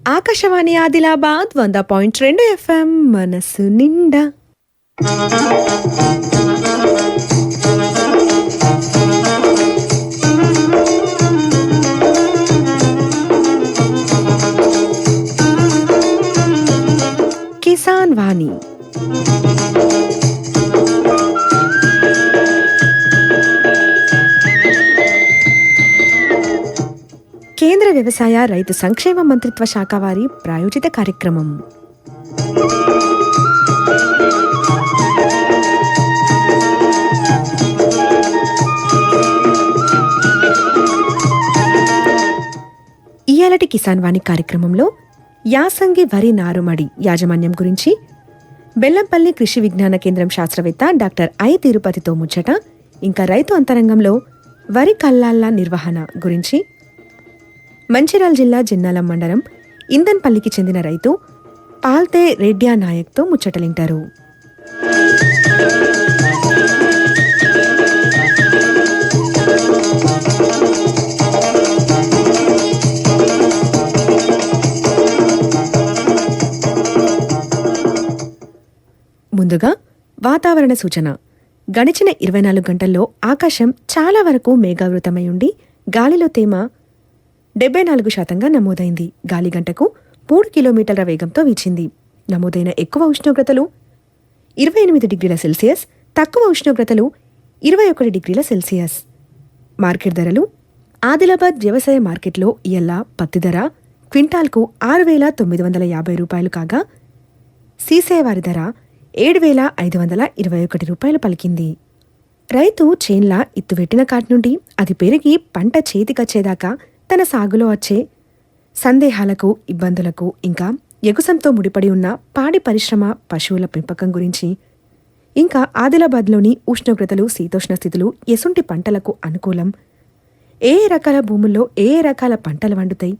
ఆకాశవాణి ఆదిలాబాద్ వంద పాయింట్ రెండు ఎఫ్ఎం మనసు నిండా కిసాన్ వాణి కేంద్ర వ్యవసాయ రైతు సంక్షేమ మంత్రిత్వ శాఖ వారి ప్రాయోజిత కార్యక్రమం. ఇయాలటి కిసాన్ వాణి కార్యక్రమంలో యాసంగి వరి నారుమడి యాజమాన్యం గురించి బెల్లంపల్లి కృషి విజ్ఞాన కేంద్రం శాస్త్రవేత్త డాక్టర్ ఐ తిరుపతితో ముచ్చట ఇంకా రైతు అంతరంగంలో వరి కల్లాళ్ళ నిర్వహణ గురించి మంచిర్యాల జిల్లా జిన్నాలం మండలం ఇందన్పల్లికి చెందిన రైతు పాల్తే రెడ్యా నాయక్తో ముచ్చటలింటారు. ముందుగా వాతావరణ సూచన. గడిచిన ఇరవై నాలుగు గంటల్లో ఆకాశం చాలా వరకు మేఘావృతమై ఉండి గాలిలో తేమ డెబ్బై నాలుగు శాతంగా నమోదైంది. గాలి గంటకు మూడు కిలోమీటర్ల వేగంతో వీచింది. నమోదైన ఎక్కువ ఉష్ణోగ్రతలు ఇరవై ఎనిమిది డిగ్రీల సెల్సియస్ తక్కువ ఉష్ణోగ్రతలు ఇరవై ఒకటి డిగ్రీల సెల్సియస్. మార్కెట్ ధరలు ఆదిలాబాద్ వ్యవసాయ మార్కెట్లో ఇయల్లా పత్తి ధర క్వింటాల్కు ఆరు వేల తొమ్మిది వందల యాభై రూపాయలు కాగా సీసేవారి ధర ఏడు వేల ఐదు వందల ఇరవై ఒకటి రూపాయలు పలికింది. రైతు చేన్ల ఇత్తువెట్టిన కాటి నుండి అది పెరిగి పంట చేతికొచ్చేదాకా తన సాగులో వచ్చే సందేహాలకు ఇబ్బందులకు ఇంకా ఎగుసంతో ముడిపడి ఉన్న పాడి పరిశ్రమ పశువుల పెంపకం గురించి ఇంకా ఆదిలాబాద్లోని ఉష్ణోగ్రతలు శీతోష్ణ స్థితులు ఎసుంటి పంటలకు అనుకూలం. ఏ ఏ రకాల భూముల్లో ఏ ఏ రకాల పంటలు వండుతాయి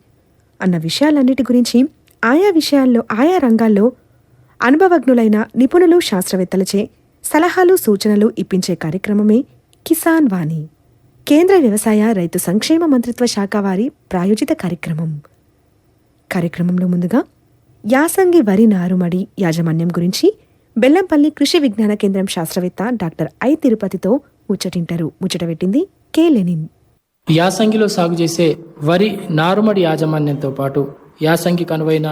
అన్న విషయాలన్నిటి గురించి ఆయా విషయాల్లో ఆయా రంగాల్లో అనుభవజ్ఞులైన నిపుణులు శాస్త్రవేత్తలచే సలహాలు సూచనలు ఇప్పించే కార్యక్రమమే కిసాన్ వాణి. కేంద్ర వ్యవసాయ రైతు సంక్షేమ మంత్రిత్వ శాఖ వారి ప్రాయోజిత కార్యక్రమం. కార్యక్రమంలో ముందుగా యాసంగి వరి నారుమడి యాజమాన్యం గురించి బెల్లంపల్లి కృషి విజ్ఞాన కేంద్రం శాస్త్రవేత్త డాక్టర్ ఐ తిరుపతితో ముచ్చటింటారు. ముచ్చట పెట్టింది లెనిన్. యాసంగిలో సాగు చేసే వరి నారుమడి యాజమాన్యంతో పాటు యాసంగి కనువైన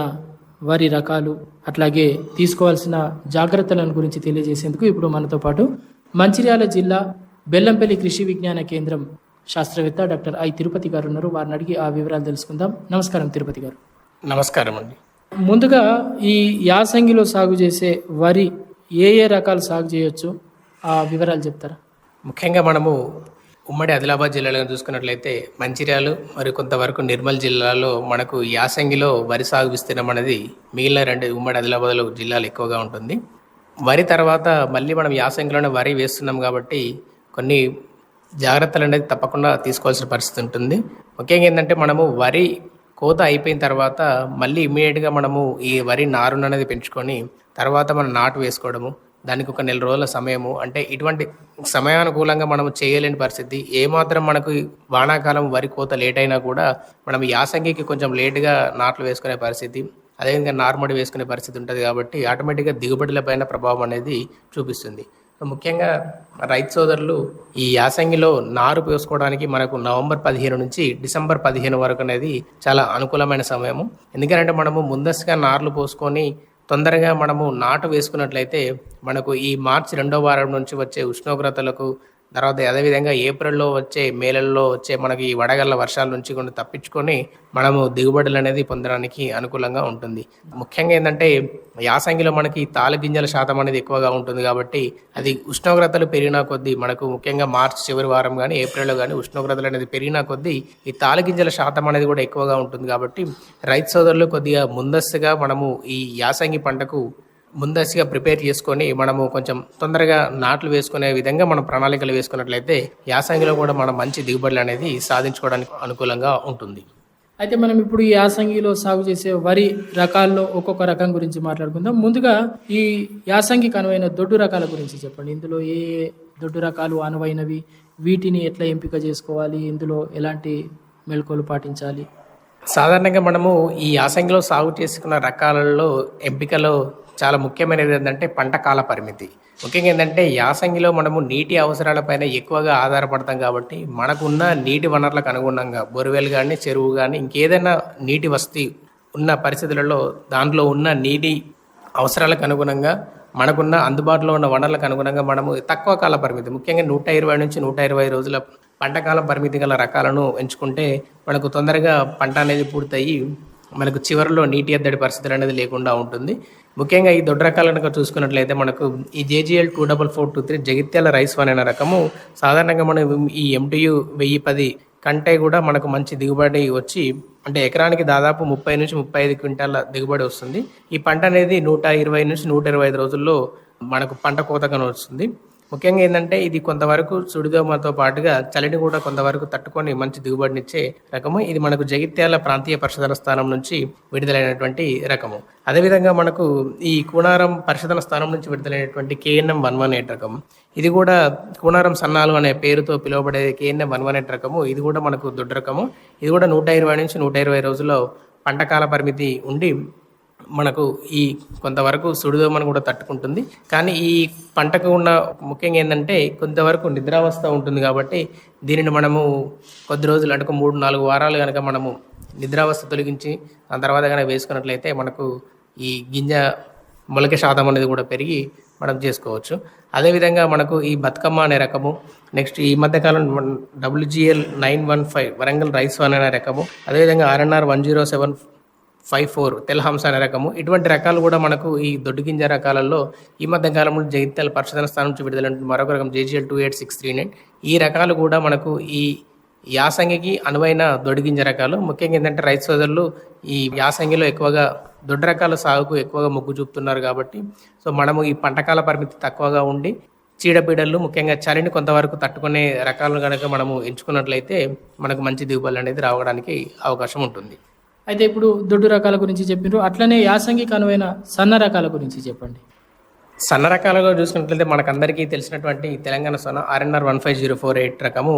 వరి రకాలు అట్లాగే తీసుకోవాల్సిన జాగ్రత్తలను గురించి తెలియజేసేందుకు ఇప్పుడు మనతో పాటు మంచిర్యాల జిల్లా బెల్లంపల్లి కృషి విజ్ఞాన కేంద్రం శాస్త్రవేత్త డాక్టర్ ఐ తిరుపతి గారు ఉన్నారు. వారిని అడిగి ఆ వివరాలు తెలుసుకుందాం. నమస్కారం తిరుపతి గారు. నమస్కారం అండి. ముందుగా ఈ యాసంగిలో సాగు చేసే వరి ఏ ఏ రకాలు సాగు చేయొచ్చు? ఆ వివరాలు చెప్తారా? ముఖ్యంగా మనము ఉమ్మడి ఆదిలాబాద్ జిల్లాలో చూసుకున్నట్లయితే మంచిర్యాలు మరియు కొంతవరకు నిర్మల్ జిల్లాలో మనకు యాసంగిలో వరి సాగు విస్తీర్ణం అనేది మిగిలిన రెండు ఉమ్మడి ఆదిలాబాద్లో జిల్లాలు ఎక్కువగా ఉంటుంది. వరి తర్వాత మళ్ళీ మనం యాసంగిలోనే వరి వేస్తున్నాం కాబట్టి కొన్ని జాగ్రత్తలు అనేది తప్పకుండా తీసుకోవాల్సిన పరిస్థితి ఉంటుంది. ముఖ్యంగా ఏంటంటే మనము వరి కోత అయిపోయిన తర్వాత మళ్ళీ ఇమీడియట్గా మనము ఈ వరి నారును అనేది పెంచుకొని తర్వాత మనం నాటు వేసుకోవడము దానికి ఒక నెల రోజుల సమయము అంటే ఇటువంటి సమయానుకూలంగా మనం చేయలేని పరిస్థితి. ఏమాత్రం మనకు వానాకాలం వరి కోత లేట్ అయినా కూడా మనం యాసంగికి కొంచెం లేటుగా నాట్లు వేసుకునే పరిస్థితి అదేవిధంగా నార్మడి వేసుకునే పరిస్థితి ఉంటుంది కాబట్టి ఆటోమేటిక్గా దిగుబడులపైన ప్రభావం అనేది చూపిస్తుంది. ముఖ్యంగా రైతు సోదరులు ఈ యాసంగిలో నారు పోసుకోవడానికి మనకు నవంబర్ పదిహేను నుంచి డిసెంబర్ పదిహేను వరకు అనేది చాలా అనుకూలమైన సమయము. ఎందుకంటే మనము ముందస్తుగా నార్లు పోసుకొని తొందరగా మనము నాటు వేసుకున్నట్లయితే మనకు ఈ మార్చి రెండో వారం నుంచి వచ్చే ఉష్ణోగ్రతలకు తర్వాత అదేవిధంగా ఏప్రిల్లో వచ్చే మేలల్లో వచ్చే మనకి ఈ వడగళ్ళ వర్షాల నుంచి కొన్ని తప్పించుకొని మనము దిగుబడులు అనేది పొందడానికి అనుకూలంగా ఉంటుంది. ముఖ్యంగా ఏంటంటే యాసంగిలో మనకి తాలు గింజల శాతం అనేది ఎక్కువగా ఉంటుంది కాబట్టి అది ఉష్ణోగ్రతలు పెరిగిన కొద్దీ మనకు ముఖ్యంగా మార్చి చివరి వారం కానీ ఏప్రిల్లో కానీ ఉష్ణోగ్రతలు అనేది పెరిగిన కొద్దీ ఈ తాలు గింజల శాతం అనేది కూడా ఎక్కువగా ఉంటుంది కాబట్టి రైతు సోదరులు కొద్దిగా ముందస్తుగా మనము ఈ యాసంగి పంటకు ముందస్తుగా ప్రిపేర్ చేసుకొని మనము కొంచెం తొందరగా నాట్లు వేసుకునే విధంగా మనం ప్రణాళికలు వేసుకున్నట్లయితే యాసంగిలో కూడా మనం మంచి దిగుబడులు అనేది సాధించుకోవడానికి అనుకూలంగా ఉంటుంది. అయితే మనం ఇప్పుడు ఈ యాసంగిలో సాగు చేసే వరి రకాల్లో ఒక్కొక్క రకం గురించి మాట్లాడుకుందాం. ముందుగా ఈ యాసంగికి అనువైన దొడ్డు రకాల గురించి చెప్పండి. ఇందులో ఏ ఏ దొడ్డు రకాలు అనువైనవి? వీటిని ఎట్లా ఎంపిక చేసుకోవాలి? ఇందులో ఎలాంటి మెళకువలు పాటించాలి? సాధారణంగా మనము ఈ యాసంగిలో సాగు చేసుకున్న రకాలలో ఎంపికలో చాలా ముఖ్యమైనది ఏంటంటే పంట కాల పరిమితి. ముఖ్యంగా ఏంటంటే యాసంగిలో మనము నీటి అవసరాలపైన ఎక్కువగా ఆధారపడతాం కాబట్టి మనకున్న నీటి వనరులకు అనుగుణంగా బొరువెల్ కానీ చెరువు కానీ ఇంకేదైనా నీటి వసతి ఉన్న పరిస్థితులలో దాంట్లో ఉన్న నీటి అవసరాలకు అనుగుణంగా మనకున్న అందుబాటులో ఉన్న వనరులకు అనుగుణంగా మనము తక్కువ కాల పరిమితి ముఖ్యంగా నూట ఇరవై నుంచి నూట ఇరవై రోజుల పంటకాల పరిమితి గల రకాలను ఎంచుకుంటే మనకు తొందరగా పంట అనేది పూర్తయి మనకు చివరిలో నీటి ఎద్దడి పరిస్థితులు అనేది లేకుండా ఉంటుంది. ముఖ్యంగా ఈ దొడ్డ రకాలు కనుక చూసుకున్నట్లయితే మనకు ఈ JGL two double four two three Jagtial rice one అనే రకము సాధారణంగా మనం ఈ ఎంటీయు వెయ్యి పది కంటే కూడా మనకు మంచి దిగుబడి వచ్చి అంటే ఎకరానికి దాదాపు ముప్పై నుంచి ముప్పై ఐదు క్వింటాల దిగుబడి వస్తుంది. ఈ పంట అనేది నూట ఇరవై నుంచి నూట ఇరవై ఐదు రోజుల్లో మనకు పంట కోతగా వస్తుంది. ముఖ్యంగా ఏంటంటే ఇది కొంతవరకు సుడిదోమతో పాటుగా చలిని కూడా కొంతవరకు తట్టుకొని మంచి దిగుబడినిచ్చే రకము. ఇది మనకు జగిత్యాల ప్రాంతీయ పరిశోధన స్థానం నుంచి విడుదలైనటువంటి రకము. అదేవిధంగా మనకు ఈ కూనారం పరిశోధన స్థానం నుంచి విడుదలైనటువంటి కేఎన్ఎం వన్ వన్ ఎయిట్ రకం ఇది కూడా కూనారం సన్నాలు అనే పేరుతో పిలువబడే కేఎన్ఎం వన్ వన్ ఎయిట్ రకము. ఇది కూడా మనకు దొడ్డ రకము. ఇది కూడా నూట ఇరవై నుంచి నూట ఇరవై రోజుల్లో పంటకాల పరిమితి ఉండి మనకు ఈ కొంతవరకు సుడిదోమను కూడా తట్టుకుంటుంది. కానీ ఈ పంటకు ఉన్న ముఖ్యంగా ఏంటంటే కొంతవరకు నిద్రావస్థ ఉంటుంది కాబట్టి దీనిని మనము కొద్ది రోజులు అంటే మూడు నాలుగు వారాలు కనుక మనము నిద్రావస్థ తొలగించి దాని తర్వాత కనుక వేసుకున్నట్లయితే మనకు ఈ గింజ మొలక శాతం అనేది కూడా పెరిగి మనం చేసుకోవచ్చు. అదేవిధంగా మనకు ఈ బతుకమ్మ అనే రకము నెక్స్ట్ ఈ మధ్యకాలం WGL nine one five Warangal rice one అనే రకము అదేవిధంగా RNR one zero seven five four Tellahamsa అనే రకము. ఇటువంటి రకాలు కూడా మనకు ఈ దొడ్డు గింజ రకాలలో ఈ మధ్య కాలంలో జగిత్యాల పరిశోధన స్థానం నుంచి విడుదల మరొక రకం JGL two eight six three nine. ఈ రకాలు కూడా మనకు ఈ యాసంగికి అనువైన దొడ్డు గింజ రకాలు. ముఖ్యంగా ఏంటంటే రైతు సోదరులు ఈ యాసంగిలో ఎక్కువగా దొడ్డు రకాల సాగుకు ఎక్కువగా మొగ్గు చూపుతున్నారు కాబట్టి సో మనము ఈ పంటకాల పరిమితి తక్కువగా ఉండి చీడపీడలు ముఖ్యంగా చలిని కొంతవరకు తట్టుకునే రకాలను కనుక మనము ఎంచుకున్నట్లయితే మనకు మంచి దిగుబడులు అనేది రావడానికి అవకాశం ఉంటుంది. అయితే ఇప్పుడు దొడ్డు రకాల గురించి చెప్పినారు అట్లనే యాసంగికి అనువైన సన్న రకాల గురించి చెప్పండి. సన్న రకాలలో చూసుకున్నట్లయితే మనకందరికీ తెలిసినటువంటి Telangana Sona RNR one five zero four eight రకము.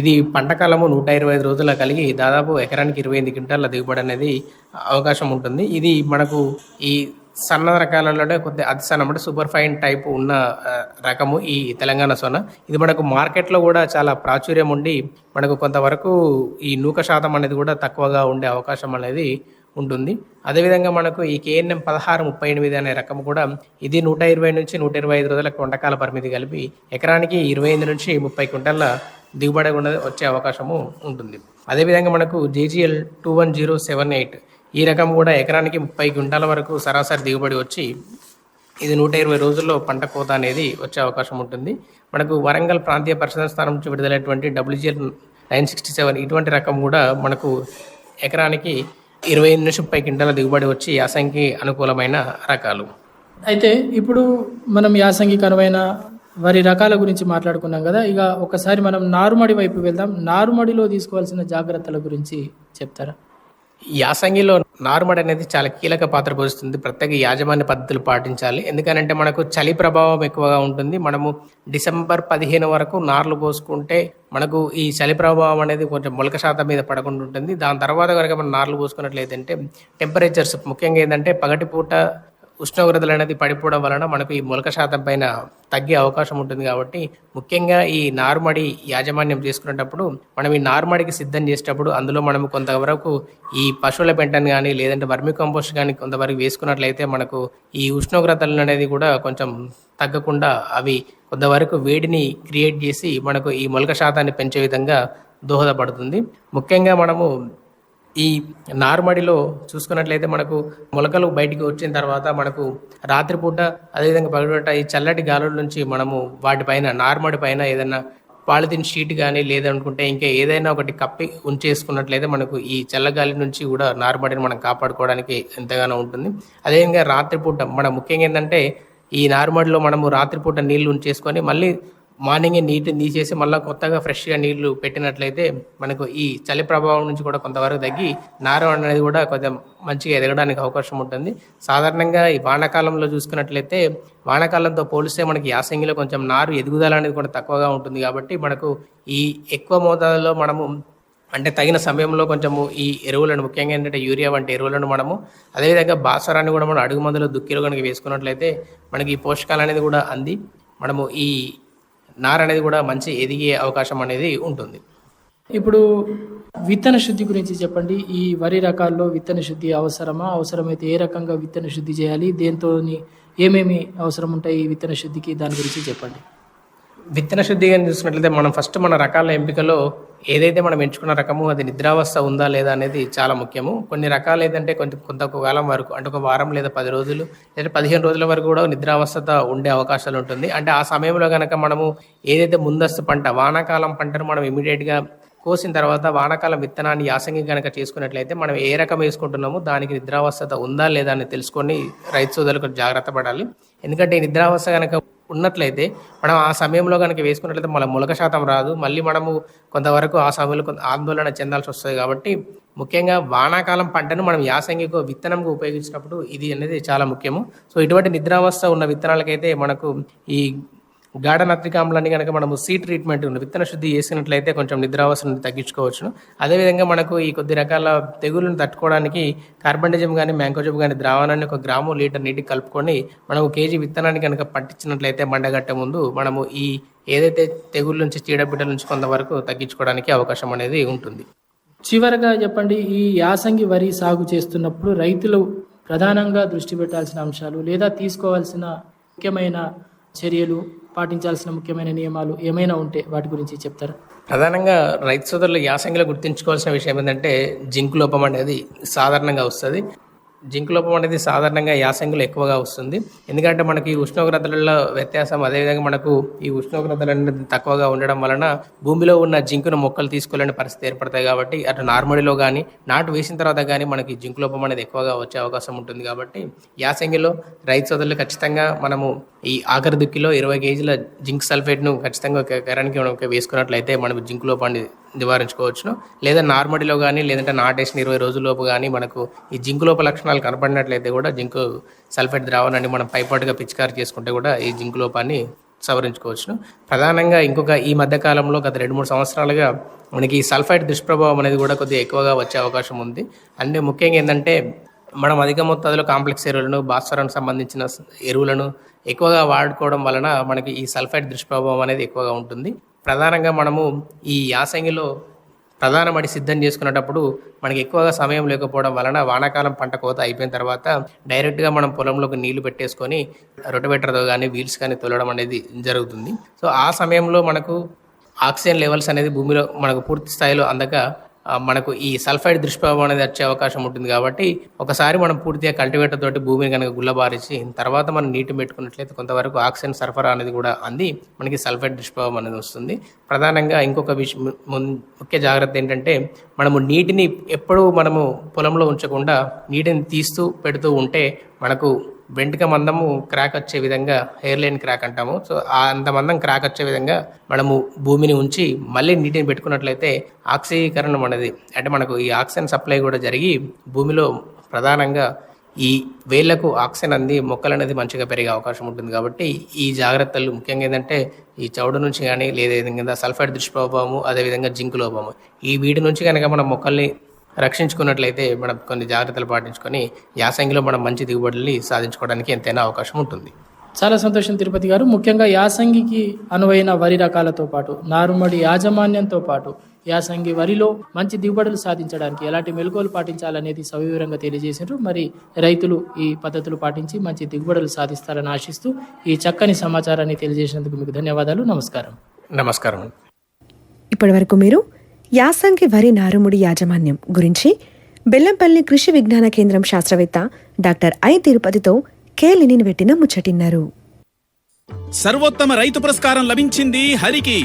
ఇది పంటకాలము నూట ఇరవై ఐదు రోజుల కలిగి దాదాపు ఎకరానికి ఇరవై ఎనిమిది క్వింటాల దిగుబడి అనేది అవకాశం ఉంటుంది. ఇది మనకు ఈ సన్న రకాలలోనే కొద్ది అతి సన్న అంటే సూపర్ ఫైన్ టైప్ ఉన్న రకము ఈ తెలంగాణ సొన. ఇది మనకు మార్కెట్లో కూడా చాలా ప్రాచుర్యం ఉండి మనకు కొంతవరకు ఈ నూక శాతం అనేది కూడా తక్కువగా ఉండే అవకాశం అనేది ఉంటుంది. అదేవిధంగా మనకు ఈ కేఎన్ఎం పదహారు ముప్పై ఎనిమిది అనే రకం కూడా ఇది నూట ఇరవై నుంచి నూట ఇరవై ఐదు రోజుల వంటకాల పరిమితి కలిపి ఎకరానికి ఇరవై ఎనిమిది నుంచి ముప్పై క్వింటల్ల దిగుబడి కూడా వచ్చే అవకాశము ఉంటుంది. అదేవిధంగా మనకు JGL two one zero seven eight ఈ రకం కూడా ఎకరానికి ముప్పై క్వింటాల వరకు సరాసరి దిగుబడి వచ్చి ఇది నూట ఇరవై రోజుల్లో పంట కోత అనేది వచ్చే అవకాశం ఉంటుంది. మనకు వరంగల్ ప్రాంతీయ పరిశోధన స్థానం నుంచి విడుదలైనటువంటి డబ్ల్యూజీఎల్ నైన్ సిక్స్టీ సెవెన్ ఇటువంటి రకం కూడా మనకు ఎకరానికి ఇరవై ఎనిమిది నుంచి ముప్పై క్వింటాల దిగుబడి వచ్చి యాసంగి అనుకూలమైన రకాలు. అయితే ఇప్పుడు మనం యాసంగి అనువైన వరి రకాల గురించి మాట్లాడుకున్నాం కదా ఇక ఒకసారి మనం నారుమడి వైపు వెళ్దాం. నారుమడిలో తీసుకోవాల్సిన జాగ్రత్తల గురించి చెప్తారా? యాసంగిలో నారుమడి అనేది చాలా కీలక పాత్ర పోషిస్తుంది. ప్రత్యేక యాజమాన్య పద్ధతులు పాటించాలి. ఎందుకనంటే మనకు చలి ప్రభావం ఎక్కువగా ఉంటుంది. మనము డిసెంబర్ పదిహేను వరకు నార్లు పోసుకుంటే మనకు ఈ చలి ప్రభావం అనేది కొంచెం మొలక శాతం మీద పడకుండా ఉంటుంది. దాని తర్వాత కనుక మనం నార్లు పోసుకున్నట్లయితే అంటే టెంపరేచర్స్ ముఖ్యంగా ఏంటంటే పగటిపూట ఉష్ణోగ్రతలు అనేది పడిపోవడం వలన మనకు ఈ మొలక శాతం పైన తగ్గే అవకాశం ఉంటుంది కాబట్టి ముఖ్యంగా ఈ నారుమడి యాజమాన్యం చేసుకునేటప్పుడు మనం ఈ నారుమడికి సిద్ధం చేసేటప్పుడు అందులో మనం కొంతవరకు ఈ పశువుల పెంటను కానీ లేదంటే వర్మి కంపోస్ట్ కానీ కొంతవరకు వేసుకున్నట్లయితే మనకు ఈ ఉష్ణోగ్రతలు అనేది కూడా కొంచెం తగ్గకుండా అవి కొంతవరకు వేడిని క్రియేట్ చేసి మనకు ఈ మొలక శాతాన్ని పెంచే విధంగా దోహదపడుతుంది. ముఖ్యంగా మనము ఈ నారుమడిలో చూసుకున్నట్లయితే మనకు మొలకలు బయటికి వచ్చిన తర్వాత మనకు రాత్రిపూట అదేవిధంగా పగటిపూట ఈ చల్లటి గాలుల నుంచి మనము వాటిపైన నారుమడి పైన ఏదైనా పాలిథిన్ షీట్ కానీ లేదనుకుంటే ఇంకా ఏదైనా ఒకటి కప్పి ఉంచేసుకున్నట్లయితే మనకు ఈ చల్లగాలి నుంచి కూడా నారుమడిని మనం కాపాడుకోవడానికి ఎంతగానో ఉంటుంది. అదేవిధంగా రాత్రిపూట మన ముఖ్యంగా ఏంటంటే ఈ నారుమడిలో మనము రాత్రిపూట నీళ్ళు ఉంచేసుకొని మళ్ళీ మార్నింగే నీటిని తీసేసి మళ్ళీ కొత్తగా ఫ్రెష్గా నీళ్ళు పెట్టినట్లయితే మనకు ఈ చలి ప్రభావం నుంచి కూడా కొంతవరకు తగ్గి నారు అనేది కూడా కొంచెం మంచిగా ఎదగడానికి అవకాశం ఉంటుంది. సాధారణంగా ఈ వానాకాలంలో చూసుకున్నట్లయితే వానాకాలంతో పోలిస్తే మనకి యాసంగిలో కొంచెం నారు ఎదుగుదల అనేది కూడా తక్కువగా ఉంటుంది కాబట్టి మనకు ఈ ఎక్కువ మోతాదులో మనము అంటే తగిన సమయంలో కొంచెము ఈ ఎరువులను ముఖ్యంగా ఏంటంటే యూరియా వంటి ఎరువులను మనము అదేవిధంగా బాసరాన్ని కూడా మనం అడుగు మందులో దుక్కిలో కనుక వేసుకున్నట్లయితే మనకి ఈ పోషకాలు అనేది కూడా అంది. మనము ఈ నార అనేది కూడా మంచి ఎదిగే అవకాశం అనేది ఉంటుంది. ఇప్పుడు విత్తన శుద్ధి గురించి చెప్పండి. ఈ వరి రకాల్లో విత్తన శుద్ధి అవసరమా? అవసరమైతే ఏ రకంగా విత్తన శుద్ధి చేయాలి? దేంతో ఏమేమి అవసరం ఉంటాయి ఈ విత్తన శుద్ధికి? దాని గురించి చెప్పండి. విత్తన శుద్ధి కానీ చూసినట్లయితే మనం ఫస్ట్ మన రకాల ఎంపికలో ఏదైతే మనం ఎంచుకున్న రకము అది నిద్రావస్థ ఉందా లేదా అనేది చాలా ముఖ్యము. కొన్ని రకాలు ఏంటంటే కొంత కొంత కాలం వరకు అంటే ఒక వారం లేదా పది రోజులు లేదా పదిహేను రోజుల వరకు కూడా నిద్రావస్థత ఉండే అవకాశాలు ఉంటుంది. అంటే ఆ సమయంలో కనుక మనము ఏదైతే ముందస్తు పంట వానాకాలం పంటను మనం ఇమీడియట్గా కోసిన తర్వాత వానాకాలం విత్తనాన్ని యాసంగి కనుక చేసుకున్నట్లయితే మనం ఏ రకం వేసుకుంటున్నామో దానికి నిద్రావస్థత ఉందా లేదా అని తెలుసుకొని రైతు సోదరులకు జాగ్రత్త పడాలి. ఎందుకంటే నిద్రావస్థ కనుక ఉన్నట్లయితే మనం ఆ సమయంలో కనుక వేసుకున్నట్లయితే మన మొలక శాతం రాదు. మళ్ళీ మనము కొంతవరకు ఆ సమయంలో కొంత ఆందోళన చెందాల్సి వస్తుంది కాబట్టి ముఖ్యంగా వానాకాలం పంటను మనం యాసంగికో విత్తనంగా ఉపయోగించినప్పుడు ఇది అనేది చాలా ముఖ్యము. సో ఇటువంటి నిద్రావస్థ ఉన్న విత్తనాలకైతే మనకు ఈ గాఢ నత్రికాంలాన్ని కనుక మనము సీ ట్రీట్మెంట్ విత్తన శుద్ధి చేసినట్లయితే కొంచెం నిద్రావస్థను తగ్గించుకోవచ్చును. అదేవిధంగా మనకు ఈ కొద్ది రకాల తెగుళ్ళను తట్టుకోవడానికి కార్బండిజం కానీ మ్యాంకోజం కానీ ద్రావణాన్ని ఒక గ్రాము లీటర్ నీటికి కలుపుకొని మనము కేజీ విత్తనాన్ని కనుక పట్టించినట్లయితే మండగట్టే ముందు మనము ఈ ఏదైతే తెగుళ్ళ నుంచి చీడబిడ్డల నుంచి కొంతవరకు తగ్గించుకోవడానికి అవకాశం అనేది ఉంటుంది. చివరగా చెప్పండి ఈ యాసంగి వరి సాగు చేస్తున్నప్పుడు రైతులు ప్రధానంగా దృష్టి పెట్టాల్సిన అంశాలు లేదా తీసుకోవాల్సిన ముఖ్యమైన చర్యలు? పాటించాల్సిన ముఖ్యమైన నియమాలు ఏమైనా ఉంటే వాటి గురించి చెప్తారా? ప్రధానంగా రైతు సోదరులు యాసంగిలో గుర్తుంచుకోవాల్సిన విషయం ఏంటంటే జింక్ లోపం అనేది సాధారణంగా వస్తుంది. జింక్ లోపం అనేది సాధారణంగా యాసంగిలో ఎక్కువగా వస్తుంది. ఎందుకంటే మనకి ఈ ఉష్ణోగ్రతలలో వ్యత్యాసం అదేవిధంగా మనకు ఈ ఉష్ణోగ్రతలు అనేది తక్కువగా ఉండడం వలన భూమిలో ఉన్న జింకును మొక్కలు తీసుకోలేని పరిస్థితి ఏర్పడతాయి కాబట్టి అటు నార్మడిలో కానీ నాటు వేసిన తర్వాత కానీ మనకి జింక్ లోపం అనేది ఎక్కువగా వచ్చే అవకాశం ఉంటుంది కాబట్టి యాసంగిలో రైతు సోదరులు ఖచ్చితంగా మనము ఈ ఆఖరి దుక్కిలో ఇరవై కేజీల జింక్ సల్ఫేట్ను ఖచ్చితంగా ఒక ఎకరానికి మనం వేసుకున్నట్లయితే మనకు జింక్ లోపాన్ని నివారించుకోవచ్చును. లేదా నార్మడిలో కానీ లేదంటే నాటేసిన ఇరవై రోజుల్లోపు కానీ మనకు ఈ జింకు లోప లక్షణాలు కనపడినట్లయితే కూడా జింకు సల్ఫేట్ ద్రావణాన్ని మనం పైపాటుగా పిచికారి చేసుకుంటే కూడా ఈ జింకు లోపాన్ని సవరించుకోవచ్చును. ప్రధానంగా ఇంకొక ఈ మధ్యకాలంలో గత రెండు మూడు సంవత్సరాలుగా మనకి ఈ సల్ఫైడ్ దుష్ప్రభావం అనేది కూడా కొద్దిగా ఎక్కువగా వచ్చే అవకాశం ఉంది. అంటే ముఖ్యంగా ఏంటంటే మనం అధిక మొత్తాదులో కాంప్లెక్స్ ఎరువులను భాస్వరానికి సంబంధించిన ఎరువులను ఎక్కువగా వాడుకోవడం వలన మనకి ఈ సల్ఫైడ్ దుష్ప్రభావం అనేది ఎక్కువగా ఉంటుంది. ప్రధానంగా మనము ఈ యాసంగిలో ప్రధాన మడి సిద్ధం చేసుకునేటప్పుడు మనకి ఎక్కువగా సమయం లేకపోవడం వలన వానాకాలం పంట కోత అయిపోయిన తర్వాత డైరెక్ట్గా మనం పొలంలోకి నీళ్ళు పెట్టేసుకొని రొటవేటర్తో కానీ వీల్స్ కానీ తొలడం అనేది జరుగుతుంది. సో ఆ సమయంలో మనకు ఆక్సిజన్ లెవెల్స్ అనేది భూమిలో మనకు పూర్తి స్థాయిలో అందక మనకు ఈ సల్ఫైడ్ దుష్ప్రభావం అనేది వచ్చే అవకాశం ఉంటుంది కాబట్టి ఒకసారి మనం పూర్తిగా కల్టివేటర్ తోటి భూమిని కనుక గుల్లబారిచి తర్వాత మనం నీటి పెట్టుకున్నట్లయితే కొంతవరకు ఆక్సిజన్ సరఫరా అనేది కూడా అంది మనకి సల్ఫైడ్ దుష్ప్రభావం అనేది వస్తుంది. ప్రధానంగా ఇంకొక విషయం ముఖ్య జాగ్రత్త ఏంటంటే మనము నీటిని ఎప్పుడూ మనము పొలంలో ఉంచకుండా నీటిని తీస్తూ పెడుతూ ఉంటే మనకు వెంటక మందము క్రాక్ వచ్చే విధంగా హెయిర్ లైన్ క్రాక్ అంటాము. సో అంత మందం క్రాక్ వచ్చే విధంగా మనము భూమిని ఉంచి మళ్ళీ నీటిని పెట్టుకున్నట్లయితే ఆక్సీకరణం అనేది అంటే మనకు ఈ ఆక్సిజన్ సప్లై కూడా జరిగి భూమిలో ప్రధానంగా ఈ వేళ్ళకు ఆక్సిజన్ అంది మొక్కలు అనేది మంచిగా పెరిగే అవకాశం ఉంటుంది. కాబట్టి ఈ జాగ్రత్తలు ముఖ్యంగా ఏంటంటే ఈ చౌడు నుంచి కానీ లేదా సల్ఫైడ్ దుష్ప్రభావము అదేవిధంగా జింక్ లోపము. ఈ వీటి నుంచి కనుక మనం మొక్కల్ని రక్షించుకున్నట్లయితే మనం కొన్ని జాగ్రత్తలు పాటించుకొని యాసంగిలో మనం మంచి దిగుబడుల్ని సాధించుకోవడానికి ఎంతైనా అవకాశం ఉంటుంది. చాలా సంతోషం తిరుపతి గారు. ముఖ్యంగా యాసంగికి అనువైన వరి రకాలతో పాటు నారుమడి యాజమాన్యంతో పాటు యాసంగి వరిలో మంచి దిగుబడులు సాధించడానికి ఎలాంటి మెలకువలు పాటించాలనేది సవివరంగా తెలియజేశారు మరి రైతులు ఈ పద్ధతులు పాటించి మంచి దిగుబడులు సాధిస్తారని ఆశిస్తూ ఈ చక్కని సమాచారాన్ని తెలియజేసినందుకు మీకు ధన్యవాదాలు. నమస్కారం. నమస్కారం అండి. ఇప్పటివరకు మీరు యాసంగి వరి నారుముడి యాజమాన్యం గురించి బెల్లంపల్లి కృషి విజ్ఞాన కేంద్రం శాస్త్రవేత్త డాక్టర్ ఐ తిరుపతితో కేలిని పెట్టిన ముచ్చటిన్నారు. సర్వోత్తమ రైతు పురస్కారం లభించింది హరికి.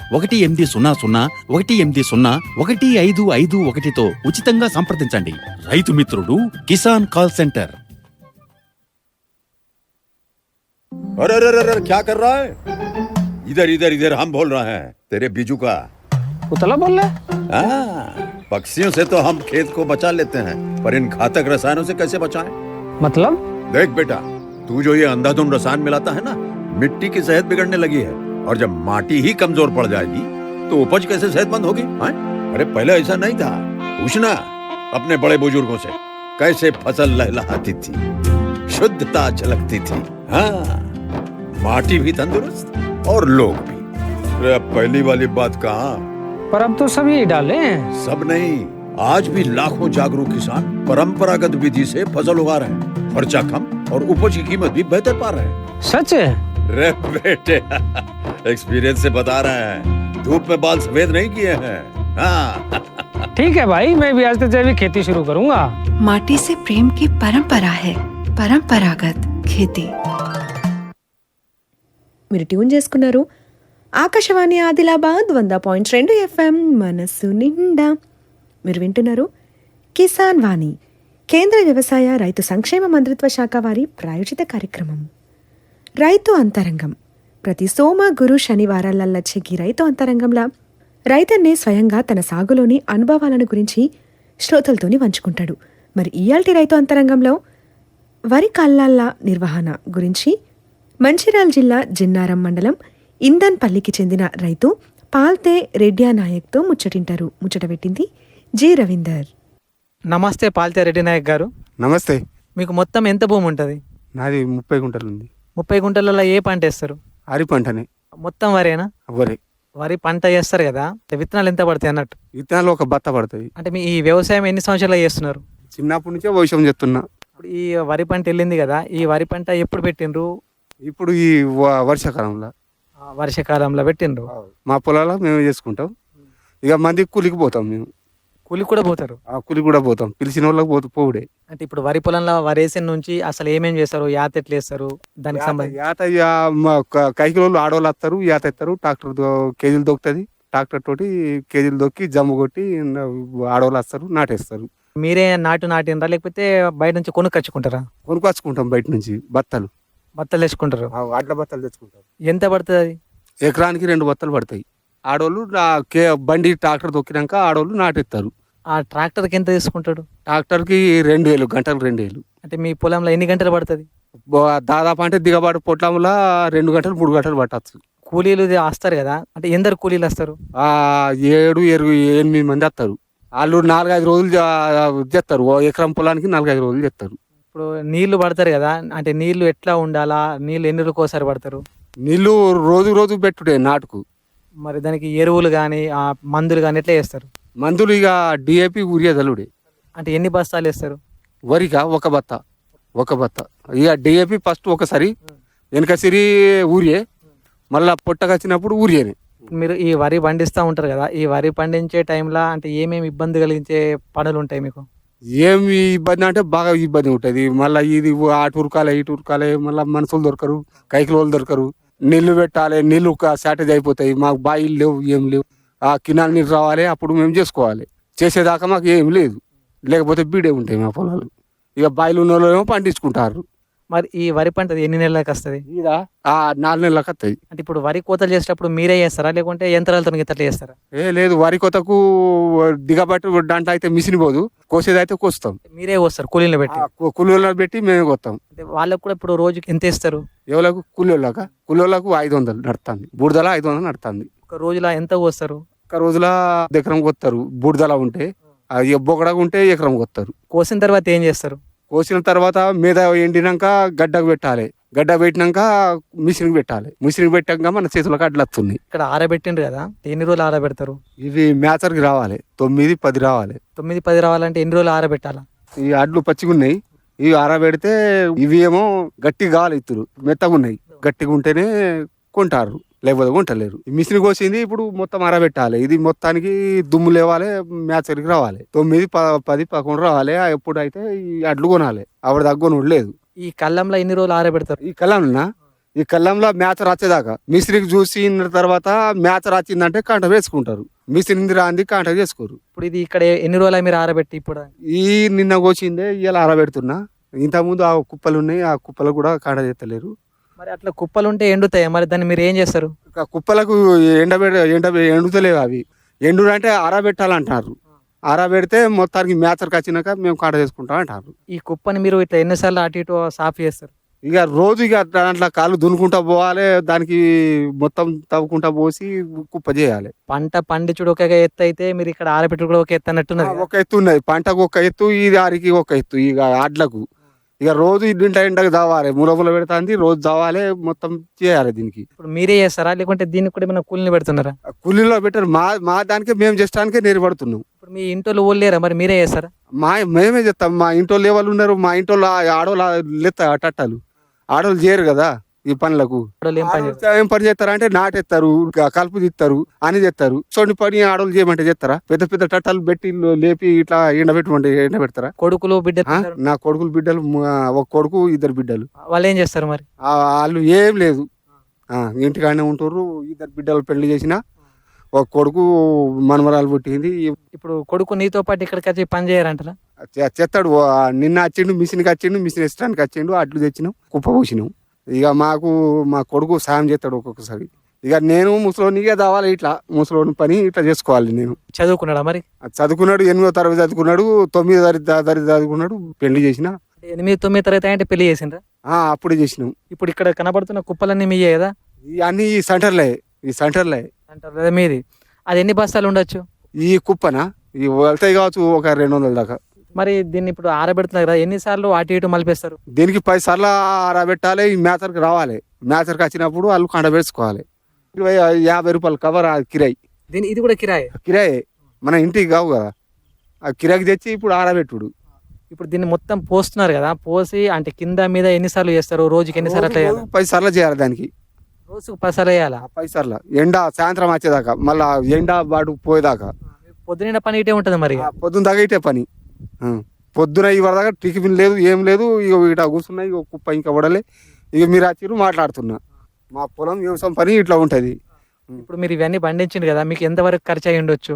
ఒకటి ఎనిమిది సున్నా సున్నా ఒకటి ఎనిమిది సున్నా ఒకటి ఐదు ఐదు ఒకటితో ఉచితంగా సంప్రదించండి రైతు మిత్రుడు కిసాన్ కాల్ సెంటర్ अरे अरे अरे अरे, क्या कर रहा है इधर इधर इधर हम बोल रहे हैं तेरे बीजू का ఉతలా బోల్లే हाँ, पक्षियों से तो हम खेत को बचा लेते हैं पर इन घातक रसायनों से कैसे बचाएं? మతలబ్ देख बेटा तू जो ये अंधाधुंध रसायन मिलाता है ना मिट्टी की सेहत बिगड़ने लगी है और जब माटी ही कमज़ोर पड़ जाएगी तो उपज कैसे सेहतमंद होगी हाँ? अरे पहले ऐसा नहीं था। पूछना अपने बड़े बुज़ुर्गों से कैसे फ़सल लहलहाती थी शुद्धता झलकती थी हाँ? माटी भी तंदुरुस्त और लोग भी। अरे पहली वाली बात कहाँ? पर अब तो सब यही डाले हैं। सब नहीं आज भी लाखों जागरूक किसान परंपरागत विधि से फ़सल उगा रहे हैं। खर्चा कम और उपज की कीमत भी बेहतर पा रहे हैं। सच है? रे बेटे। एक्सपीरियंस से बता रहे हैं धूप में बाल सफेद नहीं किए हैं हाँ ठीक है भाई मैं भी आज से जैविक खेती शुरू करूंगा माटी से प्रेम की परंपरा है परंपरागत खेती మీరు ట్యూన్ చేసుకున్నారు ఆకాశవాణి ఆదిలాబాద్ వంద పాయింట్ రెండు ఎఫ్ఎం మనస్సు నిండా మీరు వింటున్నారు కిసాన్ వాణి కేంద్ర వ్యవసాయ రైతు సంక్షేమ మంత్రిత్వ శాఖ వారి ప్రాయోజిత కార్యక్రమం రైతు అంతరంగం ప్రతి సోమ గురు శనివారాలల్ల చెగ్గి రైతు అంతరంగంలా రైతన్నే స్వయంగా తన సాగులోని అనుభవాలను గురించి శ్రోతలతోని పంచుకుంటాడు మరి ఇయాల్టి రైతు అంతరంగంలో వరి కల్లాల్ల నిర్వహణ గురించి మంచిర్యాల జిల్లా జిన్నారం మండలం ఇందన్పల్లికి చెందిన రైతు పాల్తే రెడ్యా నాయక్తో ముచ్చటింటారు. ముచ్చట పెట్టింది జి రవీందర్. నమస్తే పాల్తే రెడ్డి నాయక్ గారు. నమస్తే. మీకు మొత్తం ఎంత భూమి ఉంటుంది? నాది ముప్పై గుంటలు ఉంది ముప్పై గుంటలలో ఏ పంట వేస్తారు అరి పంటనే. మొత్తం వరేనా? వరి. వరి పంట చేస్తారు కదా విత్తనాలు ఎంత పడతాయి అన్నట్టు? విత్తనాలు ఒక బత్త పడుతుంది అంటే మీ ఈ వ్యవసాయం ఎన్ని సంవత్సరాలు చేస్తున్నారు? చిన్నప్పటి నుంచే భవిష్యం చెప్తున్నా ఇప్పుడు ఈ వరి పంట వెళ్ళింది కదా ఈ వరి పంట ఎప్పుడు పెట్టిండ్రు? ఇప్పుడు ఈ వ- వర్షాకాలంలో. ఆ, వర్షాకాలంలో పెట్టిండ్రు. మా పొలాల్లో మేము చేసుకుంటాం. ఇక మంది కూలికి పోతాం మేము. కూలి కూడా పోతారు. ఆ కూలి కూడా పోతాం. పిలిచిన వాళ్ళకి పోతూ పోవుడే. అంటే ఇప్పుడు వరి పొలంలో వరేసిన నుంచి అసలు ఏమేం చేస్తారు? యాత ఎట్లా వేస్తారు? దానికి సంబంధించి యాత కైకిలోళ్ళు ఆడవాళ్ళు వస్తారు యాత ఎత్తారు. ట్రాక్టర్ కేజీలు దొక్కుతుంది. ట్రాక్టర్ తోటి కేజీలు దొక్కి జమ్ము కొట్టి ఆడవాళ్ళు వస్తారు నాటేస్తారు. మీరే నాటు నాటినరా లేకపోతే బయట నుంచి కొనుక్కొచ్చుకుంటారా కొనుకొచ్చుకుంటాం బయట నుంచి. బత్తలు. బత్తలు తెచ్చుకుంటారు. అడ్ల బత్తలు తెచ్చుకుంటాం. ఎంత పడుతుంది అది? ఎకరానికి రెండు బత్తలు పడతాయి. కే బండి ట్రాక్టర్ తొక్కినాక ఆడోళ్ళు నాటెత్తారు. ఆ ట్రాక్టర్కి ఎంత తీసుకుంటాడు? ట్రాక్టర్కి రెండు వేలు గంటలు రెండు వేలు అంటే మీ పొలంలో ఎన్ని గంటలు పడుతుంది? దాదాపు అంటే దిగబాటు పొట్లంలో రెండు గంటలు మూడు గంటలు పట్టచ్చు. కూలీలు వస్తారు కదా? అంటే ఎందరు కూలీలు వస్తారు? ఆ ఏడు ఎరుగు ఎనిమిది మంది వస్తారు. వాళ్ళు నాలుగైదు రోజులు చేస్తారు. ఓ ఎకరం పొలానికి నాలుగైదు రోజులు చేస్తారు. ఇప్పుడు నీళ్ళు పడతారు కదా? అంటే నీళ్ళు ఎట్లా ఉండాలా? నీళ్ళు ఎన్ని రోజులకు ఒకసారి పడతారు? నీళ్ళు రోజు రోజు పెట్టుడే నాటుకు. మరి దానికి ఎరువులు కానీ ఆ మందులు కానీ ఎట్లా వేస్తారు మందులు ఇక డిఏపి ఊరియా చల్లుడే అంటే ఎన్ని బస్తాలు వేస్తారు? వరిగా ఒక బత్త. ఒక బత్త. ఇక డిఏపి ఫస్ట్ ఒకసారి వెనక సిరి ఊరియే. మళ్ళా పొట్టకొచ్చినప్పుడు ఊరియేనే. మీరు ఈ వరి పండిస్తూ ఉంటారు కదా ఈ వరి పండించే టైంలో అంటే ఏమేమి ఇబ్బంది కలిగించే పనులు ఉంటాయి మీకు? ఏమి ఇబ్బంది అంటే బాగా ఇబ్బంది ఉంటుంది. మళ్ళీ ఇది అటు ఉరకాలి ఇటు ఉరకాలి మళ్ళీ మనుషులు దొరకరు కైకిల వాళ్ళు దొరకరు. నీళ్ళు పెట్టాలి నీళ్ళు షార్టేజ్ అయిపోతాయి. మాకు బాయిలు లేవు ఏం లేవు. ఆ కినాల్ నీళ్ళు రావాలి అప్పుడు మేము చేసుకోవాలి. చేసేదాకా మాకు ఏం లేదు. లేకపోతే బీడే ఉంటాయి మా పొలాలు. ఇక బాయిలు ఉన్న వాళ్ళు ఏమో పండించుకుంటారు. మరి ఈ వరి పంట ఎన్ని నెలలకు వస్తుంది? ఇదా? ఆ నాలుగు నెలలకు వస్తాయి అంటే ఇప్పుడు వరి కోతలు చేసేటప్పుడు మీరే చేస్తారా? లేకుంటే యంత్రాలతో గిట్ల చేస్తారా? ఏ లేదు వరి కొత్తకు దిగబట్టి దాంట్లో అయితే మిషన్ పోదు. కోసేది అయితే కోస్తాం. మీరే వస్తారు కూలీలు పెట్టి? కూలీలో పెట్టి మేమే కొత్తాం. అంటే వాళ్ళకు కూడా ఇప్పుడు రోజుకి ఎంత ఇస్తారు ఎవరికి కూలీళ్ళక కూలీళ్ళకు ఐదు వందలు నడుతుంది. బూడిదల ఐదు వందలు నడుతుంది. ఒక రోజులో ఎంత పోస్తారు ఒక రోజుల ఎకరం కొత్తారు బూడిదల ఉంటే అది బొగడగా ఉంటే ఎకరం కొత్తారు కోసిన తర్వాత ఏం చేస్తారు? కోసిన తర్వాత మీద ఎండినాక గడ్డకు పెట్టాలి. గడ్డ పెట్టినాక మిషన్ పెట్టాలి. మిషన్ పెట్టాక మన చేతులకు అడ్లు వస్తున్నాయి ఇక్కడ ఆరబెట్టిండ్రు కదా ఎన్ని రోజులు ఆరబెడతారు? ఇవి మేచర్కి రావాలి. తొమ్మిది పది రావాలి. తొమ్మిది పది రావాలంటే ఎన్ని రోజులు ఆరబెట్టాలా? ఈ అడ్లు పచ్చిగా ఉన్నాయి ఇవి ఆరబెడితే ఇవి ఏమో గట్టిగా కావాలి ఇత్తురు. మెత్తగా ఉన్నాయి గట్టిగా ఉంటేనే కొంటారు లేకపోతే కొంటలేరు. ఈ మిషన్ కోసింది ఇప్పుడు మొత్తం ఆరబెట్టాలి ఇది మొత్తానికి దుమ్ము లేవాలి మేచర్కి రావాలి. తొమ్మిది ప- పది పదకొండు రావాలి. ఎప్పుడైతే ఈ అడ్లు కొనాలి. ఆవిడ దగ్గర లేదు. ఈ కళ్ళంలో ఎన్ని రోజులు ఆరబెడతారు? ఈ కళ్ళంలో ఈ కళ్ళంలో మేచర్ వచ్చేదాకా మిస్త్రికి చూసి తర్వాత మేచర్ వచ్చిందంటే కాంట వేసుకుంటారు. మిస్త్రి రాంది కాంట చేసుకోరు ఇప్పుడు ఇది ఇక్కడ ఎన్ని రోజులు మీరు ఆరబెట్టి ఇప్పుడు? ఈ నిన్న కోసిందే ఇలా ఆరబెడుతున్నా. ఇంతకుముందు ఆ కుప్పలు ఉన్నాయి ఆ కుప్పలు కూడా కాంట చేస్తలేరు. మరి అట్లా కుప్పలు ఉంటే ఎండుతాయి? మరి దాన్ని మీరు ఏం చేస్తారు? కుప్పలకు ఎండబెడ ఎండ ఎండుతలేవు అవి. ఎండు అంటే ఆరబెట్టాలంటారు ఆరబెడితే మొత్తానికి మేచర్కి వచ్చినాక మేము కాంట చేసుకుంటాం అంటారు. ఈ కుప్పని మీరు ఇట్లా ఎన్నిసార్లు అటు ఇటు సాఫ్ చేస్తారు? ఇక రోజు ఇక దాంట్లో కాళ్ళు దున్నుకుంటా పోవాలి దానికి మొత్తం తవ్వుకుంటా పోసి కుప్ప చేయాలి. పంట పండించుడు ఒక ఎత్తు అయితే మీరు ఇక్కడ ఆరబెట్టుడు కూడా ఒక ఎత్తు అన్నట్టున్నది ఒక ఎత్తు ఉన్నది. పంటకు ఒక ఎత్తు ఈ దారికి ఒక ఎత్తు ఇక అడ్లకు. ఇక రోజు ఇంట ఇంటకు దావాలి మూలముల పెడతాంది రోజు దావాలి మొత్తం చేయాలి దీనికి. ఇప్పుడు మీరే చేస్తారా? లేకుంటే దీనికి కూడా ఏమైనా కూలిని పెడుతున్నారా? కూలీలో పెట్టారు మా మా దానికే మేము చేస్తానికే నిలబడుతున్నాం ఇప్పుడు మీ ఇంట్లో లేరా? మరి మీరే చేస్తారా? మా మేమే చెప్తాం మా ఇంట్లో లేవాళ్ళు ఉన్నారు? మా ఇంట్లో ఆడవాళ్ళు లెత్త ఆడవాళ్ళు చేయరు కదా. ఈ పనులకు. ఏం పని చేస్తారు? అంటే నాటెత్తారు క- కలుపు తీస్తారు అని చేస్తారు. సొంటి పని ఆడవాళ్ళు చేయమంటే చేస్తారా? పెద్ద పెద్ద టట్టాలు పెట్టి లేపి ఇట్లా ఎండబెట్టమంటే ఎండబెడతారా? కొడుకులు బిడ్డ? నా కొడుకులు బిడ్డలు ఒక కొడుకు ఇద్దరు బిడ్డలు. వాళ్ళు ఏం చేస్తారు మరి? వాళ్ళు ఏం లేదు. ఇంటికాడనే ఉంటారు ఇద్దరు బిడ్డలు పెళ్ళి చేసిన ఒక కొడుకు మనమరాలు పుట్టింది. ఇప్పుడు కొడుకు నీతో పాటు ఇక్కడికి వచ్చి పని చేయరంటారా చె- చెత్తాడు ఆ, నిన్న వచ్చిండు మిషన్కి వచ్చిండు మిషన్ ఇష్టడానికి వచ్చిండు అట్లు తెచ్చినాం కుప్ప పోసినాం. ఇక మాకు మా కొడుకు సాయం చేస్తాడు ఒక్కొక్కసారి. ఇక నేను ముసలోనిగా దావాలి ఇట్లా ముసలోని పని ఇట్లా చేసుకోవాలి నేను. చదువుకున్నాడా మరి? చదువుకున్నాడు ఎనిమిదో తరగతి చదువుకున్నాడు తొమ్మిదో తరగతి తరగతి చదువుకున్నాడు పెళ్ళి చేసిన. ఎనిమిది తొమ్మిది తరగతి అంటే పెళ్ళి చేసిండ్రా? అప్పుడే చేసినాం. ఇప్పుడు ఇక్కడ కనబడుతున్న కుప్పలన్నీ మీయే కదా? ఇవన్నీ ఈ సెంటర్లే ఈ సెంటర్లే. కదా మీది. అది ఎన్ని బస్తాలు ఉండొచ్చు? ఈ కుప్పనా? ఈ వెళ్తాయి కావచ్చు ఒక రెండు వందల దాకా. మరి దీన్ని ఇప్పుడు ఆరబెడుతున్నారు కదా ఎన్నిసార్లు అటు ఇటు మలిపేస్తారు? దీనికి పది సార్లు ఆరబెట్టాలి ఈ మేతర్కి రావాలి. మేతర్కి వచ్చినప్పుడు వాళ్ళు కండ పెట్టుకోవాలి. ఇరవై యాభై రూపాయలు కవర్ ఆ కిరాయి. దీని ఇది కూడా కిరాయి? కిరాయి. మన ఇంటికి కావు కదా. ఆ కిరాయికి తెచ్చి ఇప్పుడు ఆరబెట్టుడు. ఇప్పుడు దీన్ని మొత్తం పోస్తున్నారు కదా పోసి అంటే కింద మీద ఎన్నిసార్లు చేస్తారు? రోజుకి ఎన్నిసార్లు అట్లా చేయాలి పది సార్లు చేయాలి దానికి. రోజుకు పది సార్లు వేయాలా ఆ పది సార్లు. ఎండ సాయంత్రం వచ్చేదాకా మళ్ళా ఎండ బాడు పోయేదాకా. పొద్దున పని ఇటే ఉంటుంది మరి ఆ పొద్దున దాకా ఇటే పని. పొద్దున ఇవరి దాకా టిఫిన్ లేదు ఏం లేదు. ఇక ఇట కూర్చున్నా ఇక కుప్ప ఇంకా పడలే. ఇక మీరు వచ్చిర్రు మాట్లాడుతున్నా. మా పొలం వ్యవసాయం పని ఇట్లా ఉంటది. ఇప్పుడు మీరు ఇవన్నీ పండించింది కదా మీకు ఎంతవరకు ఖర్చు అయ్యి ఉండొచ్చు?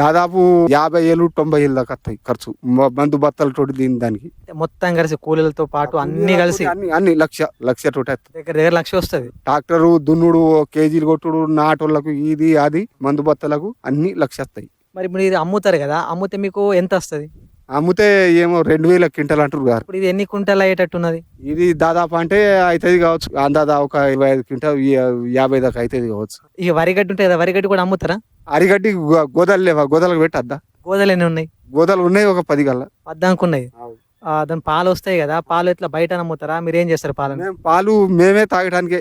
దాదాపు యాభై ఏళ్ళు తొంభై ఏళ్ళు దాకా వస్తాయి ఖర్చు. మందు బత్తలతోటి దీని దానికి. మొత్తం కలిసి కూలీలతో పాటు అన్ని కలిసి అన్ని అన్ని లక్ష లక్ష తోటి. దగ్గర దగ్గర లక్ష వస్తుంది. ట్రాక్టరు దున్నుడు కేజీలు కొట్టుడు నాటోళ్ళకు ఇది అది మందు బత్తలకు అన్ని లక్ష వస్తాయి. మరి ఇది అమ్ముతారు కదా అమ్ముతే మీకు ఎంత వస్తుంది? అమ్మితే ఏమో రెండు వేల క్వింటల్ అంటారు గారు. ఇప్పుడు ఇది ఎన్ని కుంటలు అయ్యేటట్టున్నది? ఇది దాదాపు అంటే అవుతుంది కావచ్చు. అందాదా ఒక ఇరవై ఐదు క్వింటల్ యాభై దాకా అవుతుంది కావచ్చు. ఈ వరిగడ్డి ఉంటుంది కదా వరిగడ్డి కూడా అమ్ముతారా? అరిగడ్డి గోదలు లేవా? గోదలకు పెట్టద్దా? గోదలు ఎన్ని ఉన్నాయి? గోదలు ఉన్నాయి ఒక పది గల్ల. పద్దానికి ఉన్నాయి. దాని పాలు వస్తాయి కదా పాలు ఇట్లా బయట అమ్ముతారా మీరు ఏం చేస్తారు పాలను? మేము పాలు మేమే తాగడానికే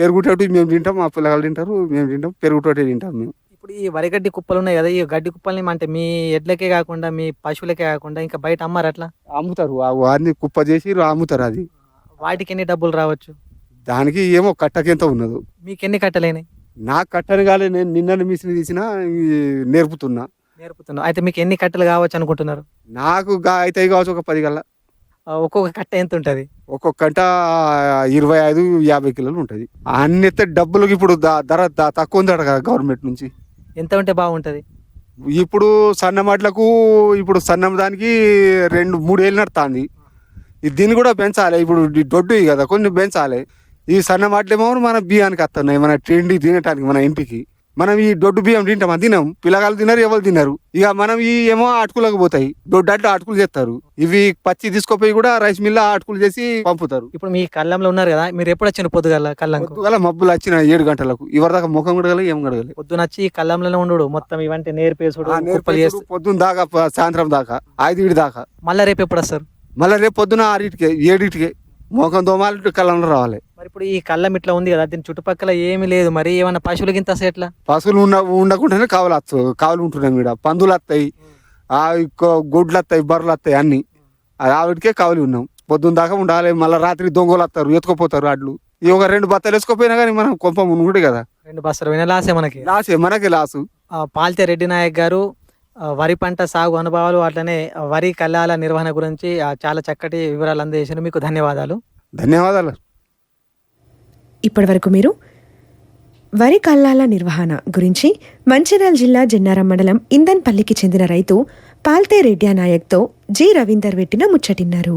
పెరుగుతోటి మేము తింటాం మా పిల్లలు తింటారు మేము తింటాం పెరుగుతోటి తింటాం మేము. ఇప్పుడు ఈ వరిగడ్డి కుప్పలు ఉన్నాయి కదా ఈ గడ్డి కుప్పల్ని అంటే మీ ఎడ్లకే కాకుండా మీ పశువులకే కాకుండా ఇంకా బయట అమ్మారు అట్లా? అమ్ముతారు. ఆ వారిని కుప్ప చేసి అమ్ముతారు అది. వాటికి ఎన్ని డబ్బులు రావచ్చు? దానికి ఏమో కట్టకెంత ఉన్నదో. మీకు ఎన్ని కట్టలేని? నాకు కట్టను కాలే నేను నిన్న మిషన్ తీసిన నేర్పుతున్నా. నేర్పుతున్నా. అయితే మీకు ఎన్ని కట్టలు కావచ్చు అనుకుంటున్నారు? నాకు గా- అయితే కావచ్చు ఒక పది గల్ల ఆ, ఒక్కొక్క కట్ట ఎంత ఉంటుంది? ఒక్కొక్క గంట ఇరవై ఐదు యాభై కిలోలు ఉంటుంది. అన్ని ఎత్తే డబ్బులకు ఇప్పుడు ద- ధర ద- తక్కువ ఉందట కదా గవర్నమెంట్ నుంచి. ఎంత ఉంటే బాగుంటుంది? ఇప్పుడు సన్నమాటలకు ఇప్పుడు సన్నం దానికి రెండు మూడు ఏళ్ళు నడుతుంది. దీన్ని కూడా పెంచాలి. ఇప్పుడు ఈ దొడ్డు కదా కొన్ని పెంచాలి. ఈ సన్న మాటలేమో మన బియ్యానికి వస్తున్నాయి మన తిండి తినటానికి మన ఇంటికి. మనం ఈ దొడ్డు బియ్యం తింటామా? తినం. పిల్లగాళ్ళు తినరు ఎవరు తినరు. ఇక మనం ఈ ఏమో అటుకులకు పోతాయి. దొడ్డు అంటే అటుకులు చేస్తారు. ఇవి పచ్చి తీసుకుపోయి కూడా రైస్ మిల్ అటుకులు చేసి పంపుతారు. ఇప్పుడు మీ కళ్ళంలో ఉన్నారు కదా మీరు ఎప్పుడు వచ్చిన పొద్దుగల కళ్ళంకు? పొద్దుగాల మబ్బులు వచ్చిన ఏడు గంటలకు. ఇవరిదాకా ముఖం కడగలే ఏం కడగలే. పొద్దున వచ్చి ఈ కళ్ళంలోనే ఉండడు మొత్తం ఇవంటి నేర్పేసుడు పొద్దున్న దాకా సాయంత్రం దాకా ఐదుటి దాకా. మళ్ళీ రేపు ఎప్పుడు వస్తారు? మళ్ళీ రేపు పొద్దున ఆరింటికే ఏడింటికే. మోకం దోమాలి కళ్ళం రావాలి. మరి ఇప్పుడు ఈ కళ్ళం ఇట్లా ఉంది కదా దీని చుట్టుపక్కల ఏమీ లేదు. మరి ఏమన్నా పశువుల గింత ఎట్లా? పశువులు ఉన్న ఉండకుండానే కావులు వచ్చు కావులు ఉంటున్నాయి మీద పందులు వస్తాయి ఆ ఇంకో గొడ్లు వస్తాయి బర్రెలు వస్తాయి అన్ని. అది ఆవిడకే కావులు ఉన్నాం. పొద్దున్న దాకా ఉండాలి మళ్ళీ రాత్రి దొంగలు వస్తారు ఎత్తుకుపోతారు అడ్లు ఈ ఒక రెండు బత్తలు వేసుకోపోయినా కానీ మనం కొంప మునుగుడు కదా. రెండు బస్సులు వినలాసే మనకి. లాసే మనకి లాసు. ఆ, పాల్తే రెడ్డి నాయక్ గారు వరి పంట సాగు అనుభవాలు అట్లనే వరి కళ్ళాల నిర్వహణ గురించి చాలా చక్కటి వివరాలు అందజేసారు మీకు ధన్యవాదాలు. ధన్యవాదాలు. ఇప్పటివరకు మీరు వరి కల్లాల నిర్వహణ గురించి మంచిర్యాల జిల్లా జన్నారం మండలం ఇందన్పల్లికి చెందిన రైతు పాల్తే రెడ్డి నాయక్తో జి రవీందర్ పెట్టిన ముచ్చటిన్నారు.